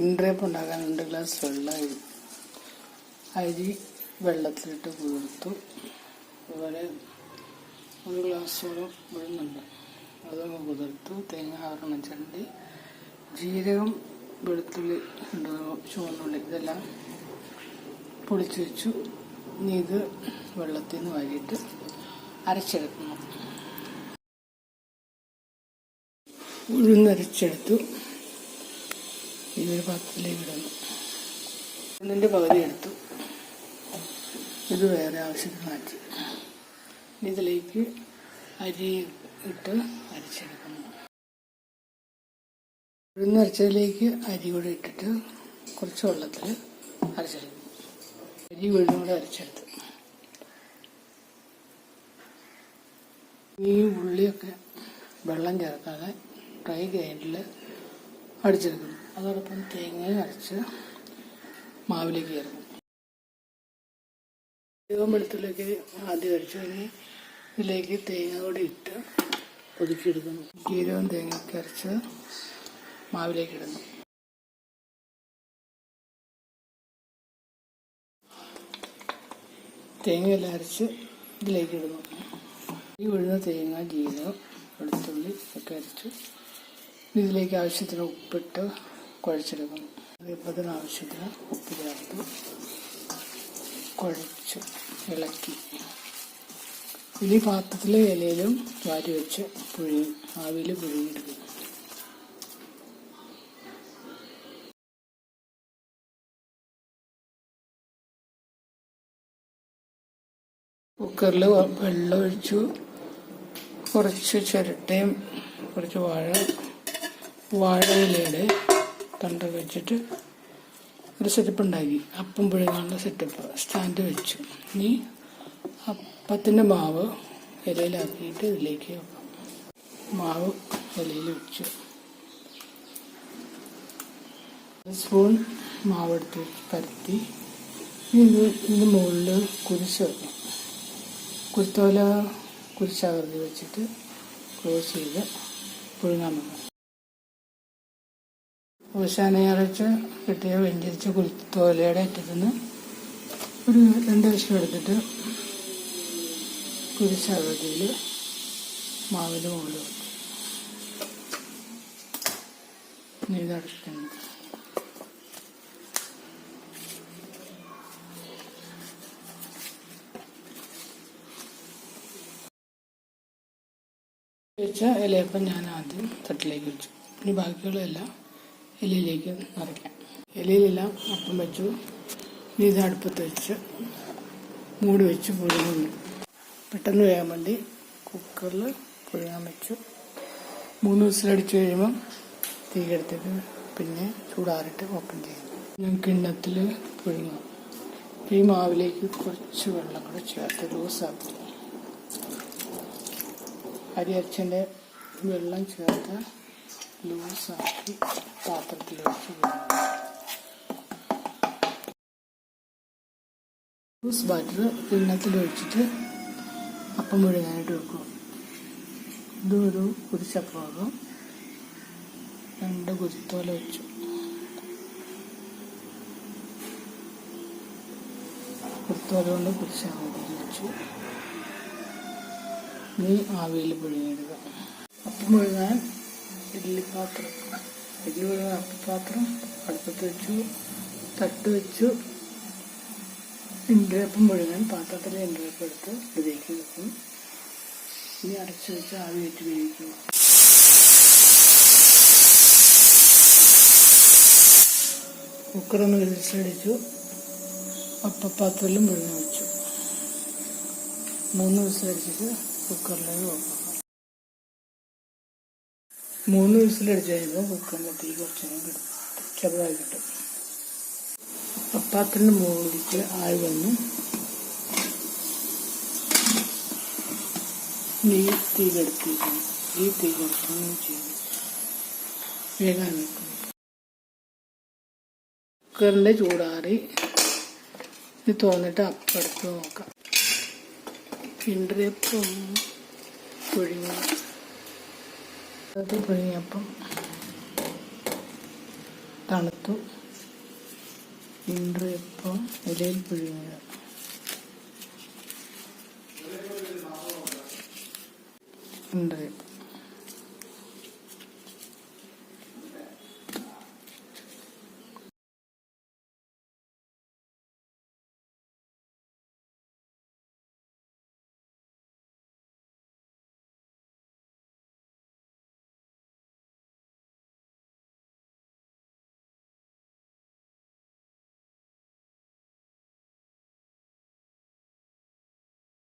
ഇൻഡ്രേപ്പ് ഉണ്ടാക്കാൻ രണ്ട് ഗ്ലാസ് വെള്ളം അരി വെള്ളത്തിലിട്ട് കുതിർത്തു. അതുപോലെ ഒരു ഗ്ലാസ്സോളം വെള്ളുന്നുണ്ട് അതൊന്ന് കുതിർത്തു. തേങ്ങ ആറെണ്ണം ചണ്ടി ജീരകം വെളുത്തുള്ളി ഉണ്ട് ചുവന്നുള്ളി ഇതെല്ലാം പൊളിച്ചു വെച്ചു. ഇനി ഇത് വെള്ളത്തിൽ നിന്ന് വാരിയിട്ട് അരച്ചെടുക്കണം. ഉഴുന്നരച്ചെടുത്തു ഇതൊരു പാത്രത്തിലേക്ക് ഇടുന്നു ഇതിന്റെ പകുതി എടുത്തു. ഇത് വേറെ ആവശ്യത്തിന് മാറ്റി. ഇതിലേക്ക് അരി ഇട്ട് അരിച്ചെടുക്കുന്നു. ഉഴുന്ന് അരച്ചതിലേക്ക് അരി കൂടെ ഇട്ടിട്ട് കുറച്ച് വെള്ളത്തിൽ അരച്ചെടുക്കും അരി ഉഴുന്നും കൂടെ അരച്ചെടുത്തു. ഈ ഉള്ളിയൊക്കെ വെള്ളം ചേർക്കാതെ ഡ്രൈ ഗ്രൈൻഡിൽ അടിച്ചെടുക്കുന്നു. അതോടൊപ്പം തേങ്ങയും അരച്ച് മാവിലേക്ക് ചേർക്കും. ജീരകം വെളുത്തുള്ളിലേക്ക് ആദ്യം അരച്ചു കഴിഞ്ഞ് ഇതിലേക്ക് തേങ്ങ കൂടി ഇട്ട് ഒതുക്കിയെടുക്കുന്നു. ജീരകം തേങ്ങയൊക്കെ അരച്ച് മാവിലേക്ക് ഇടുന്നു. തേങ്ങയെല്ലാം അരച്ച് ഇതിലേക്ക് ഇടുന്നു. ഈ ഉഴുന്ന തേങ്ങ ജീരകം വെളുത്തുള്ളി ഒക്കെ അരച്ച് ഇതിലേക്ക് ആവശ്യത്തിന് ഉപ്പിട്ട് കുഴച്ചെടുക്കുന്നു അതേപോലെ ആവശ്യത്തിന് ഉപ്പ് ചേർത്ത് കുഴച്ച് ഇളക്കി. ഇനി പാത്രത്തിലെ ഇലയിലും വാരി വെച്ച് പുഴുങ്ങി ആവിയിൽ പുഴുങ്ങിയെടുക്കും കുക്കറിൽ വെള്ളം ഒഴിച്ചു. കുറച്ച് ചിരട്ടയും കുറച്ച് വാഴ വാഴയിലയുടെ തണ്ട വെച്ചിട്ട് ഒരു സെറ്റപ്പ് ഉണ്ടാക്കി. അപ്പം പുഴുങ്ങാനുള്ള സെറ്റപ്പ് സ്റ്റാൻഡ് വെച്ചു. ഇനി അപ്പത്തിന്റെ മാവ് ഇലയിലാക്കിയിട്ട് ഇതിലേക്ക് വെക്കാം മാവ് ഇലയിൽ വെച്ചു. സ്പൂൺ മാവെടുത്ത് പരത്തി. ഇത് ഇതിന് മുകളിൽ കുരിശ് വെക്കണം കുരുത്തോല കുരിശാകൃതി വെച്ചിട്ട് ക്ലോസ് ചെയ്ത് പുഴുങ്ങാൻ വെക്കണം ഞായറാഴ്ച കിട്ടിയ വെഞ്ചരിച്ച കുരുത്തോലയുടെ അറ്റത്തുനിന്ന് ഒരു രണ്ട് വശം എടുത്തിട്ട് കുരിശാകൃതിയിൽ മാവിന്റെ മുകളിൽ വെച്ച ഇലയപ്പം ഞാൻ ആദ്യം തട്ടിലേക്ക് വെച്ചു. ഇനി ബാക്കിയുള്ളതെല്ലാം ഇലയിലേക്ക് നിറയ്ക്കാം ഇലയിലെല്ലാം അപ്പം വെച്ചു. ഇനി ഇത് അടുപ്പത്ത് വെച്ച് മൂടി വെച്ച് പുഴുങ്ങുന്നു. പെട്ടെന്ന് വേകാൻ വേണ്ടി കുക്കറിൽ പുഴുങ്ങാൻ വെച്ചു. മൂന്ന് ദിവസത്തിലടിച്ച് കഴിയുമ്പം തീ കെടുത്തിട്ട് പിന്നെ ചൂടാറിട്ട് ഓപ്പൺ ചെയ്യും ഞാൻ കിണ്ണത്തിൽ പുഴുങ്ങാം. ഈ മാവിലേക്ക് കുറച്ച് വെള്ളം കൂടെ ചേർത്ത് ലൂസാക്കി. അരി വെള്ളം ചേർത്ത് ലൂസാക്കി പാത്രത്തിലേക്ക് ലൂസ് ബാറ്റർ കിണ്ണത്തിൽ ഒഴിച്ചിട്ട് അപ്പം മുഴുകാനായിട്ട് വെക്കും. ഇതൊരു കുരിശപ്പമാകും രണ്ട് കുരുത്തോല വെച്ചു. കുരുത്തോല കൊണ്ട് കുരിശാകൃതി വെച്ചു. നീ ആവിയിൽ പുഴുങ്ങിയിടുക അപ്പം മുഴുകാൻ ഇഡ്ഡലി പാത്രം ഇഡ്ഡലി മുഴുകാൻ അപ്പപാത്രം അടുപ്പത്ത് വെച്ചു തട്ട് വെച്ചു. ഇൻഡ്രപ്പം മുഴുവൻ പാത്രത്തിൽ ഇൻഡ്രേപ്പ് എടുത്ത് ഇതിലേക്ക് വെക്കും. ഇനി അടച്ചു വെച്ച് ആവി വെച്ച് വേവിക്കും. കുക്കറൊന്ന് വിളിച്ചടിച്ചു അപ്പപ്പാത്രത്തിലും മുഴുവൻ വെച്ചു മൂന്ന് വിസിലടിച്ചിട്ട് കുക്കറിലേക്ക് വെക്കണം മൂന്ന് വിസിലടിച്ച് കഴിയുമ്പോൾ കുക്കറിന്റെ തീ കുറച്ചേരം കിട്ടും. ചെറുതായി കിട്ടും. അപ്പാത്തിന്റെ മുകളിലേക്ക് ആയി വന്നു ഈ തീ കെടുത്തിരിക്കുന്നു. ഈ തീ കുറച്ചൊന്നും ചെയ്തു. വേഗം വെക്കും. കുക്കറിന്റെ ചൂടാറി. ഇത് തോന്നിട്ട് അപ്പടുത്ത് നോക്കാം. ഇണ്ടറിയപ്പം പുഴുങ്ങി. അത് പുഴുങ്ങിയപ്പം തണുത്തു. ഇൻട്രിയപ്പം ഇലയിൽ പുഴുങ്ങിയത് ഇൻട്രി